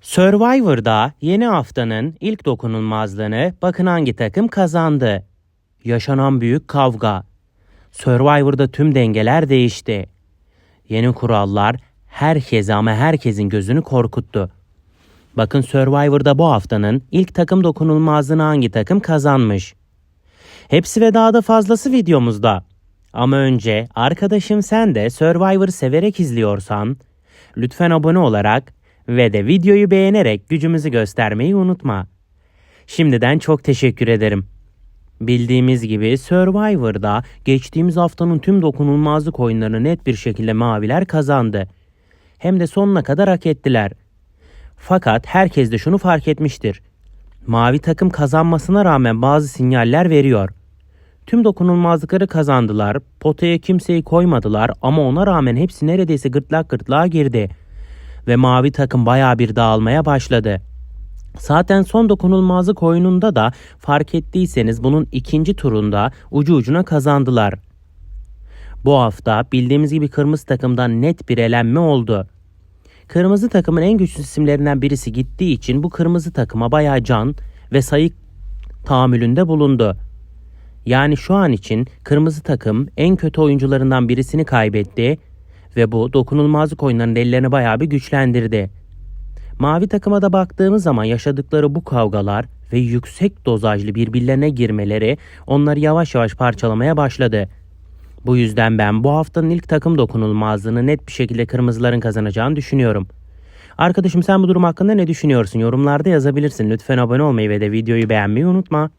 Survivor'da yeni haftanın ilk dokunulmazlığını bakın hangi takım kazandı. Yaşanan büyük kavga. Survivor'da tüm dengeler değişti. Yeni kurallar herkese ama herkesin gözünü korkuttu. Bakın Survivor'da bu haftanın ilk takım dokunulmazlığını hangi takım kazanmış? Hepsi ve daha da fazlası videomuzda. Ama önce arkadaşım sen de Survivor'ı severek izliyorsan lütfen abone olarak ve de videoyu beğenerek gücümüzü göstermeyi unutma. Şimdiden çok teşekkür ederim. Bildiğimiz gibi Survivor'da geçtiğimiz haftanın tüm dokunulmazlık oyunlarını net bir şekilde maviler kazandı. Hem de sonuna kadar hak ettiler. Fakat herkes de şunu fark etmiştir. Mavi takım kazanmasına rağmen bazı sinyaller veriyor. Tüm dokunulmazlıkları kazandılar, potaya kimseyi koymadılar ama ona rağmen hepsi neredeyse gırtlak gırtlağa girdi. Ve mavi takım baya bir dağılmaya başladı. Zaten son dokunulmazlık oyununda da fark ettiyseniz bunun ikinci turunda ucu ucuna kazandılar. Bu hafta bildiğimiz gibi kırmızı takımdan net bir elenme oldu. Kırmızı takımın en güçlü isimlerinden birisi gittiği için bu kırmızı takıma bayağı can ve sayı tahammülünde bulundu. Yani şu an için kırmızı takım en kötü oyuncularından birisini kaybetti ve bu dokunulmazlık oyunlarının ellerini bayağı bir güçlendirdi. Mavi takıma da baktığımız zaman yaşadıkları bu kavgalar ve yüksek dozajlı birbirlerine girmeleri onları yavaş yavaş parçalamaya başladı. Bu yüzden ben bu haftanın ilk takım dokunulmazlığını net bir şekilde kırmızıların kazanacağını düşünüyorum. Arkadaşım sen bu durum hakkında ne düşünüyorsun? Yorumlarda yazabilirsin. Lütfen abone olmayı ve de videoyu beğenmeyi unutma.